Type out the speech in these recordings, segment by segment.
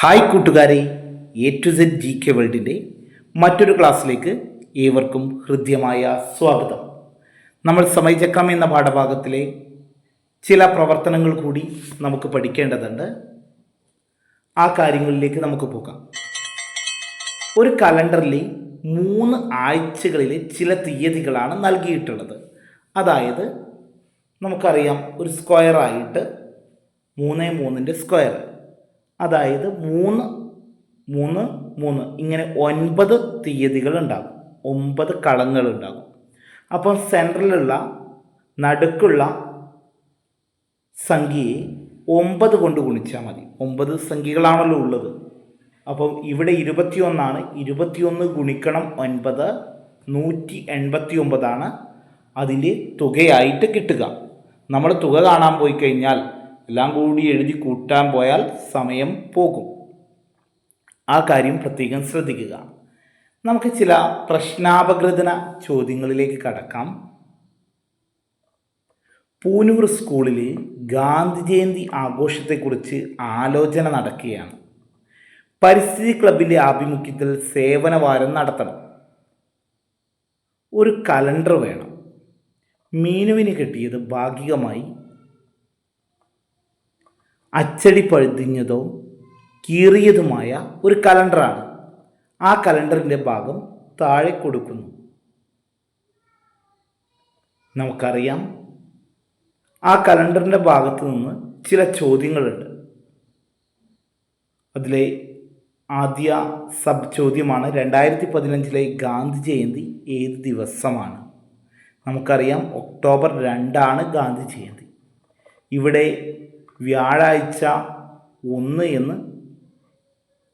Hi കൂട്ടുകാരെ A to Z G K വേൾഡിന്റെ മറ്റൊരു ക്ലാസ്സിലേക്ക് ഏവർക്കും ഹൃദ്യമായ സ്വാഗതം. നമ്മൾ സമയചക്രം എന്ന പാഠഭാഗത്തിലെ ചില പ്രവർത്തനങ്ങൾ കൂടി നമുക്ക് പഠിക്കേണ്ടതുണ്ട്. ആ കാര്യങ്ങളിലേക്ക് നമുക്ക് പോകാം. ഒരു കലണ്ടറിൽ മൂന്ന് ആഴ്ചകളിലെ ചില തീയതികളാണ് നൽകിയിട്ടുള്ളത്. അതായത് നമുക്കറിയാം ഒരു സ്ക്വയറായിട്ട് മൂന്ന് മൂന്നിന്റെ സ്ക്വയർ. അതായത് മൂന്ന് മൂന്ന് മൂന്ന്. ഇങ്ങനെ ഒൻപത് തീയതികൾ ഉണ്ടാകും ഒമ്പത് കളങ്ങൾ ഉണ്ടാകും അപ്പോൾ സെൻട്രലുള്ള നടുക്കുള്ള സംഖ്യയെ ഒമ്പത് കൊണ്ട് ഗുണിച്ചാൽ മതി. ഒമ്പത് സംഖ്യകളാണല്ലോ ഉള്ളത്. അപ്പം ഇവിടെ ഇരുപത്തിയൊന്നാണ്. ഇരുപത്തിയൊന്ന് ഗുണിക്കണം ഒൻപത്. നൂറ്റി എൺപത്തി ഒമ്പതാണ് അതിന്റെ തുകയായിട്ട് കിട്ടുക. നമ്മൾ തുക കാണാൻ പോയി കഴിഞ്ഞാൽ എല്ലാം കൂടി എഴുതി കൂട്ടാൻ പോയാൽ സമയം പോകും. ആ കാര്യം പ്രത്യേകം ശ്രദ്ധിക്കുക. നമുക്ക് ചില പ്രശ്നാപകൃതന ചോദ്യങ്ങളിലേക്ക് കടക്കാം. പൂനൂർ സ്കൂളിൽ ഗാന്ധി ജയന്തി ആഘോഷത്തെക്കുറിച്ച് ആലോചന നടക്കുകയാണ്. പരിസ്ഥിതി ക്ലബിന്റെ ആഭിമുഖ്യത്തിൽ സേവനവാരം നടത്തണം. ഒരു കലണ്ടർ വേണം. മീനുവിന് കിട്ടിയത് ഭാഗികമായി അച്ചടി പഴുതിഞ്ഞതോ കീറിയതുമായ ഒരു കലണ്ടറാണ്. ആ കലണ്ടറിന്റെ ഭാഗം താഴെ കൊടുക്കുന്നു. നമുക്കറിയാം ആ കലണ്ടറിന്റെ ഭാഗത്ത് നിന്ന് ചില ചോദ്യങ്ങളുണ്ട്. അതിലെ ആദ്യ സബ് ചോദ്യമാണ് രണ്ടായിരത്തി പതിനഞ്ചിലെ ഗാന്ധി ജയന്തി ഏത് ദിവസമാണ്? നമുക്കറിയാം ഒക്ടോബർ രണ്ടാണ് ഗാന്ധി ജയന്തി. ഇവിടെ വ്യാഴാഴ്ച ഒന്ന് എന്ന്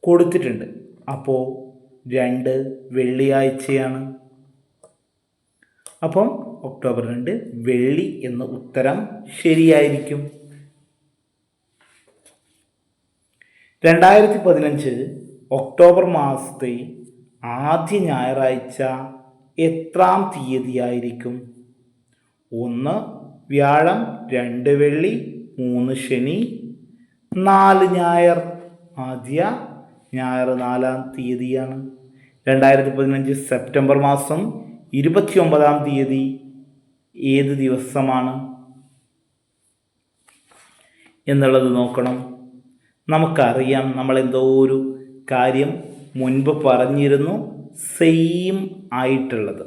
കൊടുത്തിട്ടുണ്ട്. അപ്പോൾ രണ്ട് വെള്ളിയാഴ്ചയാണ്. അപ്പം ഒക്ടോബർ രണ്ട് വെള്ളി എന്ന ഉത്തരം ശരിയായിരിക്കും. രണ്ടായിരത്തി പതിനഞ്ച് ഒക്ടോബർ മാസത്തെ ആദ്യ ഞായറാഴ്ച എത്രാം തീയതിയായിരിക്കും? ഒന്ന് വ്യാഴം രണ്ട് വെള്ളി മൂന്ന് ശനി നാല് ഞായർ ആദ്യ ഞായർ നാലാം തീയതിയാണ്. രണ്ടായിരത്തി പതിനഞ്ച് സെപ്റ്റംബർ മാസം ഇരുപത്തി ഒമ്പതാം തീയതി ഏത് ദിവസമാണ്? എന്നുള്ളത് നോക്കണം. നമുക്കറിയാം നമ്മൾ എന്തോ ഒരു കാര്യം മുൻപ് പറഞ്ഞിരുന്നു സെയിം ആയിട്ടുള്ളത്.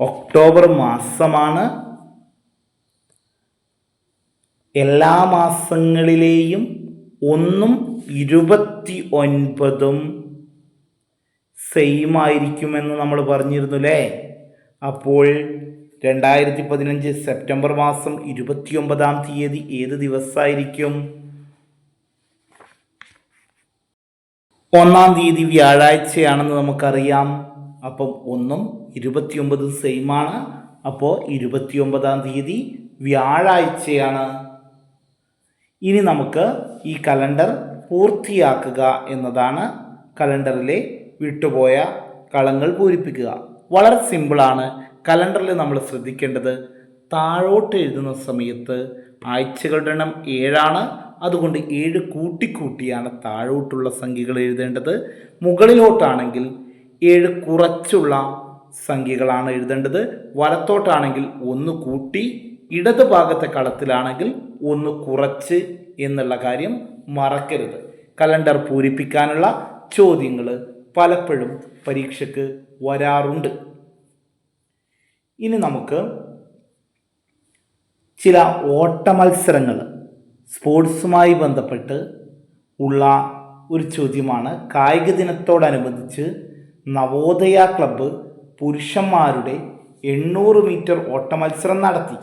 ഒക്ടോബർ മാസമാണ് എല്ലാ മാസങ്ങളിലെയും ഒന്നും ഇരുപത്തി ഒൻപതും സെയിം ആയിരിക്കുമെന്ന് നമ്മൾ പറഞ്ഞിരുന്നു അല്ലേ അപ്പോൾ രണ്ടായിരത്തി പതിനഞ്ച് സെപ്റ്റംബർ മാസം ഇരുപത്തിയൊമ്പതാം തീയതി ഏത് ദിവസമായിരിക്കും? ഒന്നാം തീയതി വ്യാഴാഴ്ചയാണെന്ന് നമുക്കറിയാം. അപ്പം ഒന്നും ഇരുപത്തിയൊമ്പതും സെയിമാണ്. അപ്പോൾ ഇരുപത്തിയൊമ്പതാം തീയതി വ്യാഴാഴ്ചയാണ്. ഇനി നമുക്ക് ഈ കലണ്ടർ പൂർത്തിയാക്കുക എന്നതാണ് കലണ്ടറിലെ വിട്ടുപോയ കളങ്ങൾ പൂരിപ്പിക്കുക. വളരെ സിമ്പിളാണ് കലണ്ടറിൽ നമ്മൾ ശ്രദ്ധിക്കേണ്ടത് താഴോട്ട് എഴുതുന്ന സമയത്ത് ആഴ്ചകളുടെ എണ്ണം ഏഴാണ്. അതുകൊണ്ട് ഏഴ് കൂട്ടിക്കൂട്ടിയാണ് താഴോട്ടുള്ള സംഖ്യകൾ എഴുതേണ്ടത്. മുകളിലോട്ടാണെങ്കിൽ ഏഴ് കുറച്ചുള്ള സംഖ്യകളാണ് എഴുതേണ്ടത്. വലത്തോട്ടാണെങ്കിൽ ഒന്ന് കൂട്ടി ഇടത് ഭാഗത്തെ കളത്തിലാണെങ്കിൽ ഒന്ന് കുറച്ച് എന്നുള്ള കാര്യം മറക്കരുത്. കലണ്ടർ പൂരിപ്പിക്കാനുള്ള ചോദ്യങ്ങൾ പലപ്പോഴും പരീക്ഷയ്ക്ക് വരാറുണ്ട്. ഇനി നമുക്ക് ചില ഓട്ട മത്സരങ്ങൾ സ്പോർട്സുമായി ബന്ധപ്പെട്ട് ഉള്ള ഒരു ചോദ്യമാണ്. കായിക ദിനത്തോടനുബന്ധിച്ച് നവോദയ ക്ലബ്ബ് പുരുഷന്മാരുടെ എണ്ണൂറ് മീറ്റർ ഓട്ടമത്സരം നടത്തി.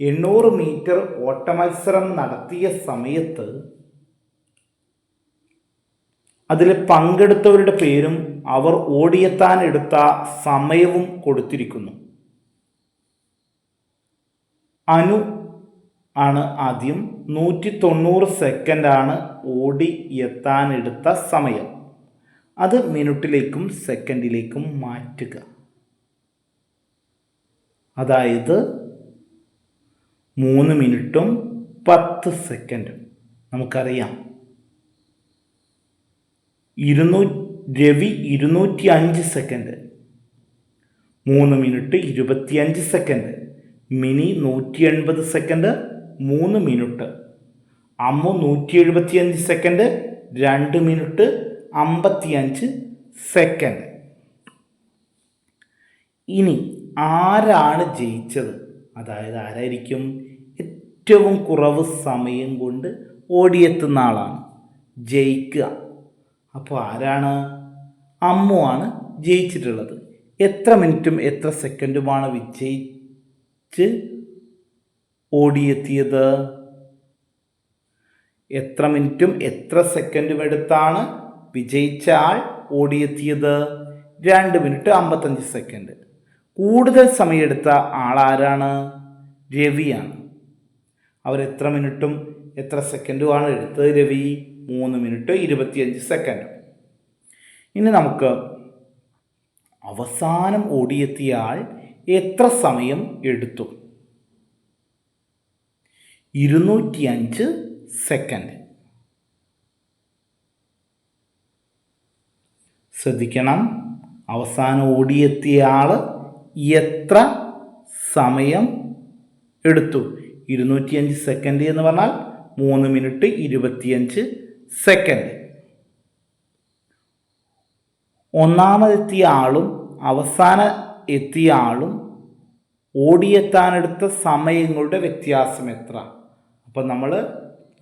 എണ്ണൂറ് മീറ്റർ ഓട്ടമത്സരം നടത്തിയ സമയത്ത് അതിൽ പങ്കെടുത്തവരുടെ പേരും അവർ ഓടിയെത്താൻ എടുത്ത സമയവും കൊടുത്തിരിക്കുന്നു. അനു ആണ് ആദ്യം നൂറ്റി തൊണ്ണൂറ് സെക്കൻഡാണ് ഓടി എത്താനെടുത്ത സമയം. അത് മിനിറ്റിലേക്കും സെക്കൻഡിലേക്കും മാറ്റുക. അതായത് മൂന്ന് മിനിറ്റും പത്ത് സെക്കൻഡും നമുക്കറിയാം. ഇരുന്നൂ രവി ഇരുന്നൂറ്റി അഞ്ച് സെക്കൻഡ് മൂന്ന് മിനിറ്റ് ഇരുപത്തിയഞ്ച് സെക്കൻഡ് മിനി നൂറ്റി എൺപത് സെക്കൻഡ് മൂന്ന് മിനിറ്റ്. അമ്മു നൂറ്റി എഴുപത്തിയഞ്ച് സെക്കൻഡ് രണ്ട് മിനിറ്റ് അമ്പത്തിയഞ്ച് സെക്കൻഡ് ഇനി ആരാണ് ജയിച്ചത്? അതായത് ആരായിരിക്കും? ഏറ്റവും കുറവ് സമയം കൊണ്ട് ഓടിയെത്തുന്ന ആളാണ്. ജയിക്കുക. അപ്പോൾ ആരാണ്? അമ്മു ആണ് ജയിച്ചിട്ടുള്ളത്. എത്ര മിനിറ്റും എത്ര സെക്കൻഡുമാണ് വിജയിച്ച് ഓടിയെത്തിയത്? എത്ര മിനിറ്റും എത്ര സെക്കൻഡും എടുത്താണ് വിജയിച്ച ആൾ ഓടിയെത്തിയത്? രണ്ട് മിനിറ്റ് അമ്പത്തഞ്ച് സെക്കൻഡ്. കൂടുതൽ സമയമെടുത്ത ആളാരാണ്? രവിയാണ്. അവരെത്ര മിനിറ്റും എത്ര സെക്കൻഡുമാണ് എടുത്തത് രവി? മൂന്ന് മിനിറ്റ് ഇരുപത്തിയഞ്ച് സെക്കൻഡ്? ഇനി നമുക്ക് അവസാനം ഓടിയെത്തിയ ആൾ എത്ര സമയം എടുത്തു? ഇരുന്നൂറ്റിയഞ്ച് സെക്കൻഡ്. ശ്രദ്ധിക്കണം. അവസാനം ഓടിയെത്തിയ ആൾ എത്ര സമയം എടുത്തു? ഇരുന്നൂറ്റിയഞ്ച് സെക്കൻഡ് എന്ന് പറഞ്ഞാൽ മൂന്ന് മിനിറ്റ് ഇരുപത്തിയഞ്ച് സെക്കൻഡ് ഒന്നാമതെത്തിയ ആളും അവസാന എത്തിയ ആളും ഓടിയെത്താനെടുത്ത സമയങ്ങളുടെ വ്യത്യാസം എത്ര? അപ്പം നമ്മൾ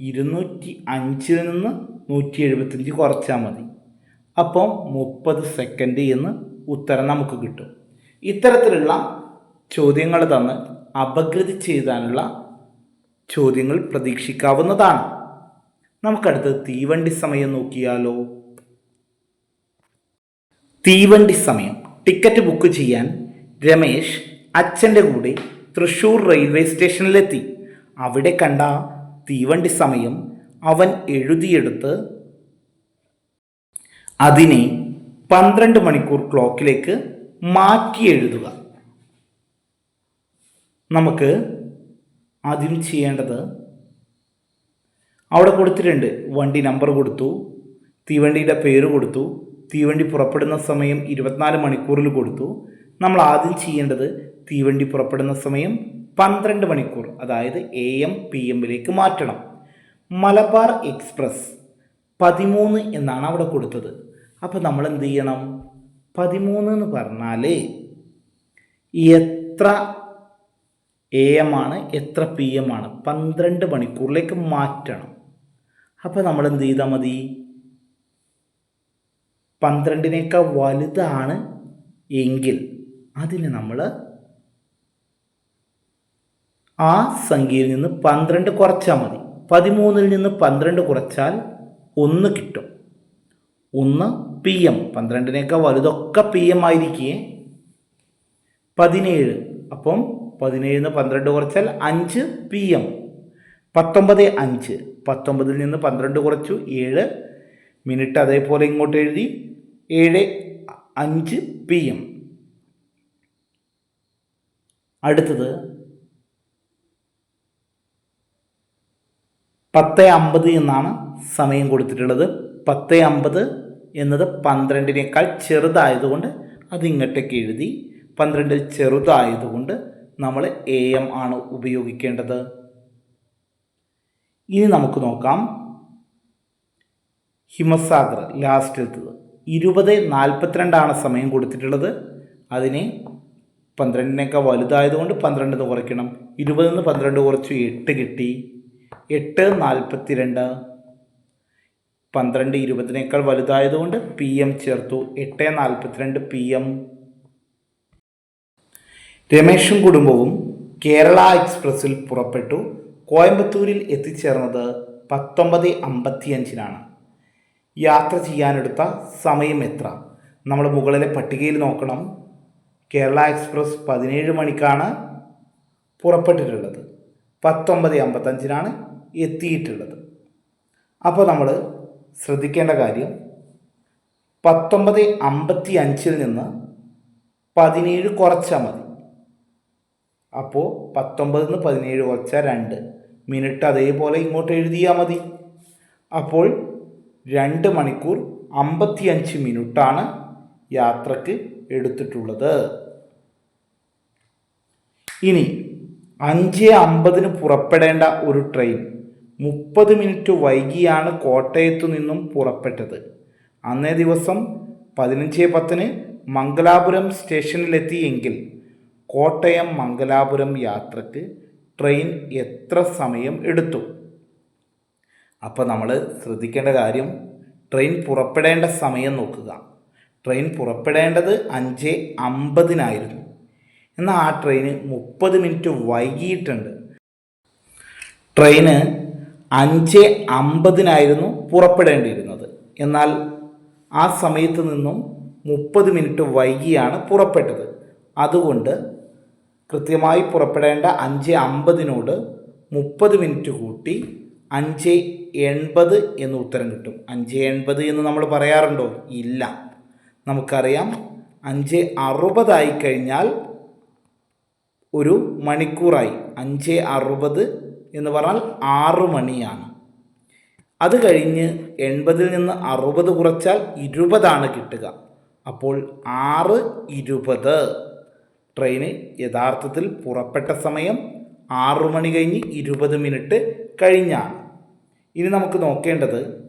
ഇരുന്നൂറ്റി അഞ്ചിൽ നിന്ന് നൂറ്റി എഴുപത്തഞ്ച് കുറച്ചാൽ മതി. അപ്പം മുപ്പത് സെക്കൻഡ് എന്ന് ഉത്തരം നമുക്ക് കിട്ടും. ഇത്തരത്തിലുള്ള ചോദ്യങ്ങൾ തന്ന് അപകൃതി ചെയ്താനുള്ള ചോദ്യങ്ങൾ പ്രതീക്ഷിക്കാവുന്നതാണ്. നമുക്കടുത്ത് തീവണ്ടി സമയം നോക്കിയാലോ? തീവണ്ടി സമയം. ടിക്കറ്റ് ബുക്ക് ചെയ്യാൻ രമേശ് അച്ഛന്റെ കൂടെ തൃശ്ശൂർ റെയിൽവേ സ്റ്റേഷനിലെത്തി. അവിടെ കണ്ട തീവണ്ടി സമയം അവൻ എഴുതിയെടുത്ത് അതിനെ പന്ത്രണ്ട് മണിക്കൂർ ക്ലോക്കിലേക്ക് മാറ്റി എഴുതുക നമുക്ക് ആദ്യം ചെയ്യേണ്ടത് അവിടെ കൊടുത്തിട്ടുണ്ട്. വണ്ടി നമ്പർ കൊടുത്തു തീവണ്ടിയുടെ പേര് കൊടുത്തു തീവണ്ടി പുറപ്പെടുന്ന സമയം ഇരുപത്തിനാല് മണിക്കൂറിൽ കൊടുത്തു. നമ്മൾ ആദ്യം ചെയ്യേണ്ടത് തീവണ്ടി പുറപ്പെടുന്ന സമയം പന്ത്രണ്ട് മണിക്കൂർ അതായത് എ എം പി എമ്മിലേക്ക് മാറ്റണം. മലബാർ എക്സ്പ്രസ് പതിമൂന്ന് എന്നാണ് അവിടെ കൊടുത്തത്. അപ്പോൾ നമ്മൾ എന്ത് ചെയ്യണം? പതിമൂന്ന് എന്ന് പറഞ്ഞാൽ എത്ര എ എം ആണ് എത്ര പി എം ആണ് പന്ത്രണ്ട് മണിക്കൂറിലേക്ക് മാറ്റണം. അപ്പോൾ നമ്മൾ എന്ത് ചെയ്താൽ മതി? പന്ത്രണ്ടിനേക്കാൾ വലുതാണ് എങ്കിൽ അതിന് നമ്മൾ ആ സംഖ്യയിൽ നിന്ന് പന്ത്രണ്ട് കുറച്ചാൽ മതി. പതിമൂന്നിൽ നിന്ന് പന്ത്രണ്ട് കുറച്ചാൽ ഒന്ന് കിട്ടും. ഒന്ന് പി എം പന്ത്രണ്ടിനേക്കാൾ വലുതൊക്കെ പി എം ആയിരിക്കേ. പതിനേഴ് അപ്പം പതിനേഴിൽ നിന്ന് പന്ത്രണ്ട് കുറച്ചാൽ അഞ്ച് പി എം പത്തൊമ്പത് അഞ്ച് പത്തൊമ്പതിൽ നിന്ന് പന്ത്രണ്ട് കുറച്ചു ഏഴ്. മിനിറ്റ് അതേപോലെ ഇങ്ങോട്ട് എഴുതി ഏഴ് അഞ്ച് പി എം അടുത്തത് പത്ത് അമ്പത് എന്നാണ് സമയം കൊടുത്തിട്ടുള്ളത്. പത്ത് അമ്പത് എന്നത് പന്ത്രണ്ടിനേക്കാൾ ചെറുതായതുകൊണ്ട് അത് ഇങ്ങോട്ടേക്ക് എഴുതി പന്ത്രണ്ടിൽ ചെറുതായതുകൊണ്ട് നമ്മൾ എ എം ആണ് ഉപയോഗിക്കേണ്ടത്. ഇനി നമുക്ക് നോക്കാം. ഹിമസാഗർ ലാസ്റ്റിലത്തത് ഇരുപത് നാൽപ്പത്തിരണ്ടാണ് സമയം കൊടുത്തിട്ടുള്ളത്. അതിനെ പന്ത്രണ്ടിനേക്കാൾ വലുതായതുകൊണ്ട് പന്ത്രണ്ട് എന്ന് കുറയ്ക്കണം. ഇരുപതിൽ നിന്ന് പന്ത്രണ്ട് കുറച്ചു എട്ട് കിട്ടി. എട്ട് നാൽപ്പത്തിരണ്ട് പന്ത്രണ്ട് ഇരുപതിനേക്കാൾ വലുതായതുകൊണ്ട് പി എം ചേർത്തു. എട്ട് നാൽപ്പത്തിരണ്ട് പി എം. രമേഷും കുടുംബവും കേരള എക്സ്പ്രസ്സിൽ പുറപ്പെട്ടു. കോയമ്പത്തൂരിൽ എത്തിച്ചേർന്നത് പത്തൊമ്പത് അമ്പത്തിയഞ്ചിനാണ്. യാത്ര ചെയ്യാനെടുത്ത സമയം എത്ര? നമ്മൾ മുകളിലെ പട്ടികയിൽ നോക്കണം. കേരള എക്സ്പ്രസ് പതിനേഴ് മണിക്കാണ് പുറപ്പെട്ടിട്ടുള്ളത്. പത്തൊമ്പത് അമ്പത്തഞ്ചിനാണ് എത്തിയിട്ടുള്ളത്. അപ്പോൾ നമ്മൾ ശ്രദ്ധിക്കേണ്ട കാര്യം പത്തൊമ്പത് അമ്പത്തി അഞ്ചിൽ നിന്ന് പതിനേഴ് കുറച്ചാൽ മതി. അപ്പോൾ പത്തൊമ്പതിൽ നിന്ന് പതിനേഴ് കുറച്ചാൽ രണ്ട്. മിനിറ്റ് അതേപോലെ ഇങ്ങോട്ട് എഴുതിയാൽ മതി. അപ്പോൾ രണ്ട് മണിക്കൂർ അമ്പത്തിയഞ്ച് മിനിറ്റാണ് യാത്രയ്ക്ക് എടുത്തിട്ടുള്ളത്. ഇനി അഞ്ച് അമ്പതിന് പുറപ്പെടേണ്ട ഒരു ട്രെയിൻ മുപ്പത് മിനിറ്റ് വൈകിയാണ് കോട്ടയത്തു നിന്നും പുറപ്പെട്ടത്. അന്നേ ദിവസം പതിനഞ്ച് പത്തിന് മംഗലാപുരം സ്റ്റേഷനിലെത്തിയെങ്കിൽ കോട്ടയം മംഗലാപുരം യാത്രയ്ക്ക് ട്രെയിൻ എത്ര സമയം എടുത്തു? അപ്പോൾ നമ്മൾ ശ്രദ്ധിക്കേണ്ട കാര്യം ട്രെയിൻ പുറപ്പെടേണ്ട സമയം നോക്കുക. ട്രെയിൻ പുറപ്പെടേണ്ടത് അഞ്ച് അമ്പതിനായിരുന്നു. എന്നാൽ ആ ട്രെയിന് മുപ്പത് മിനിറ്റ് വൈകിയിട്ടുണ്ട്. ട്രെയിന് അഞ്ച് അമ്പതിനായിരുന്നു പുറപ്പെടേണ്ടിയിരുന്നത്. എന്നാൽ ആ സമയത്ത് നിന്നും മുപ്പത് മിനിറ്റ് വൈകിയാണ് പുറപ്പെട്ടത്. അതുകൊണ്ട് കൃത്യമായി പുറപ്പെടേണ്ട അഞ്ച് അമ്പതിനോട് മുപ്പത് മിനിറ്റ് കൂട്ടി അഞ്ച് എൺപത് എന്ന് ഉത്തരം കിട്ടും. അഞ്ച് എൺപത് എന്ന് നമ്മൾ പറയാറുണ്ടോ? ഇല്ല. നമുക്കറിയാം അഞ്ച് അറുപതായി കഴിഞ്ഞാൽ ഒരു മണിക്കൂറായി. അഞ്ച് അറുപത് എന്ന് പറഞ്ഞാൽ ആറ് മണിയാണ്. അത് കഴിഞ്ഞ് എൺപതിൽ നിന്ന് അറുപത് കുറച്ചാൽ ഇരുപതാണ് കിട്ടുക. അപ്പോൾ ആറ് ഇരുപത്. ട്രെയിന് യഥാർത്ഥത്തിൽ പുറപ്പെട്ട സമയം ആറു മണി കഴിഞ്ഞ് ഇരുപത് മിനിറ്റ് കഴിഞ്ഞാണ്. ഇനി നമുക്ക് നോക്കേണ്ടത്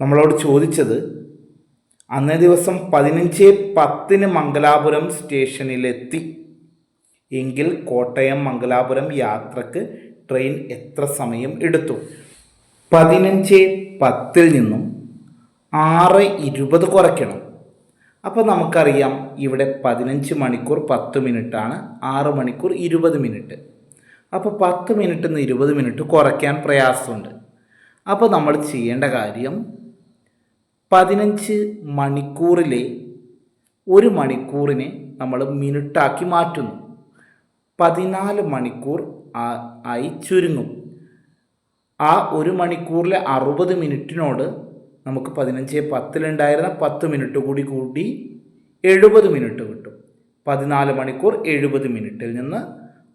നമ്മളോട് ചോദിച്ചത് അന്നേ ദിവസം പതിനഞ്ച് പത്തിന് മംഗലാപുരം സ്റ്റേഷനിലെത്തി. എങ്കിൽ കോട്ടയം മംഗലാപുരം യാത്രയ്ക്ക് ട്രെയിൻ എത്ര സമയം എടുത്തു? പതിനഞ്ച് പത്തിൽ നിന്നും ആറ് ഇരുപത് കുറയ്ക്കണം. അപ്പോൾ നമുക്കറിയാം ഇവിടെ പതിനഞ്ച് മണിക്കൂർ പത്ത് മിനിറ്റാണ് ആറ് മണിക്കൂർ ഇരുപത് മിനിറ്റ്. അപ്പോൾ പത്ത് മിനിറ്റ് നിന്ന് ഇരുപത് മിനിറ്റ് കുറയ്ക്കാൻ പ്രയാസമുണ്ട്. അപ്പോൾ നമ്മൾ ചെയ്യേണ്ട കാര്യം പതിനഞ്ച് മണിക്കൂറിലെ ഒരു മണിക്കൂറിനെ നമ്മൾ മിനിറ്റാക്കി മാറ്റുന്നു. പതിനാല് മണിക്കൂർ ആയി ചുരുങ്ങും. ആ ഒരു മണിക്കൂറിലെ അറുപത് മിനിറ്റിനോട് നമുക്ക് പതിനഞ്ച് പത്തിലുണ്ടായിരുന്ന പത്ത് മിനിറ്റ് കൂടി കൂടി എഴുപത് മിനിറ്റ് കിട്ടും. പതിനാല് മണിക്കൂർ എഴുപത് മിനിറ്റിൽ നിന്ന്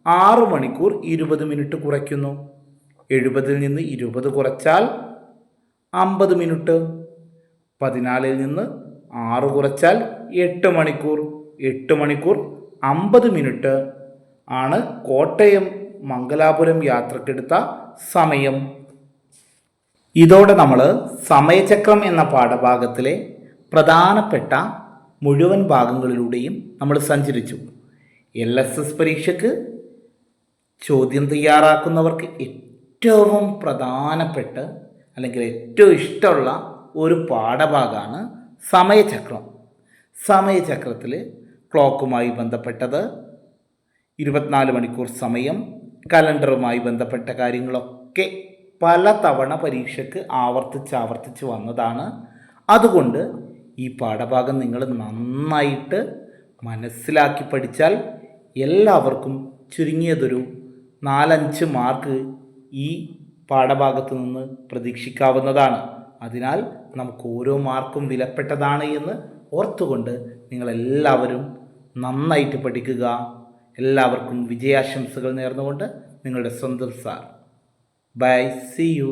ആറ് മണിക്കൂർ ഇരുപത് മിനിറ്റ് കുറയ്ക്കുന്നു. എഴുപതിൽ നിന്ന് ഇരുപത് കുറച്ചാൽ അമ്പത് മിനിറ്റ്. പതിനാലിൽ നിന്ന് ആറ് കുറച്ചാൽ എട്ട് മണിക്കൂർ. എട്ട് മണിക്കൂർ അമ്പത് മിനിറ്റ്. ആണ് കോട്ടയം മംഗലാപുരം യാത്രക്കെടുത്ത സമയം. ഇതോടെ നമ്മൾ സമയചക്രം എന്ന പാഠഭാഗത്തിലെ പ്രധാനപ്പെട്ട മുഴുവൻ ഭാഗങ്ങളിലൂടെയും നമ്മൾ സഞ്ചരിച്ചു. എൽ എസ് എസ് പരീക്ഷയ്ക്ക് ചോദ്യം തയ്യാറാക്കുന്നവർക്ക് ഏറ്റവും പ്രധാനപ്പെട്ട അല്ലെങ്കിൽ ഏറ്റവും ഇഷ്ടമുള്ള ഒരു പാഠഭാഗമാണ് സമയചക്രം. സമയചക്രത്തിൽ ക്ലോക്കുമായി ബന്ധപ്പെട്ടത് ഇരുപത്തിനാല് മണിക്കൂർ സമയം കലണ്ടറുമായി ബന്ധപ്പെട്ട കാര്യങ്ങളൊക്കെ പല തവണ പരീക്ഷയ്ക്ക് ആവർത്തിച്ച് ആവർത്തിച്ച് വന്നതാണ്. അതുകൊണ്ട് ഈ പാഠഭാഗം നിങ്ങൾ നന്നായിട്ട് മനസ്സിലാക്കി പഠിച്ചാൽ എല്ലാവർക്കും ചുരുങ്ങിയതൊരു നാലഞ്ച് മാർക്ക് ഈ പാഠഭാഗത്തു നിന്ന് പ്രതീക്ഷിക്കാവുന്നതാണ്. അതിനാൽ നമുക്ക് ഓരോ മാർക്കും വിലപ്പെട്ടതാണ് എന്ന് ഓർത്തുകൊണ്ട് നിങ്ങളെല്ലാവരും നന്നായിട്ട് പഠിക്കുക. എല്ലാവർക്കും വിജയാശംസകൾ നേർന്നുകൊണ്ട് നിങ്ങളുടെ സ്വന്തം സാർ. By C U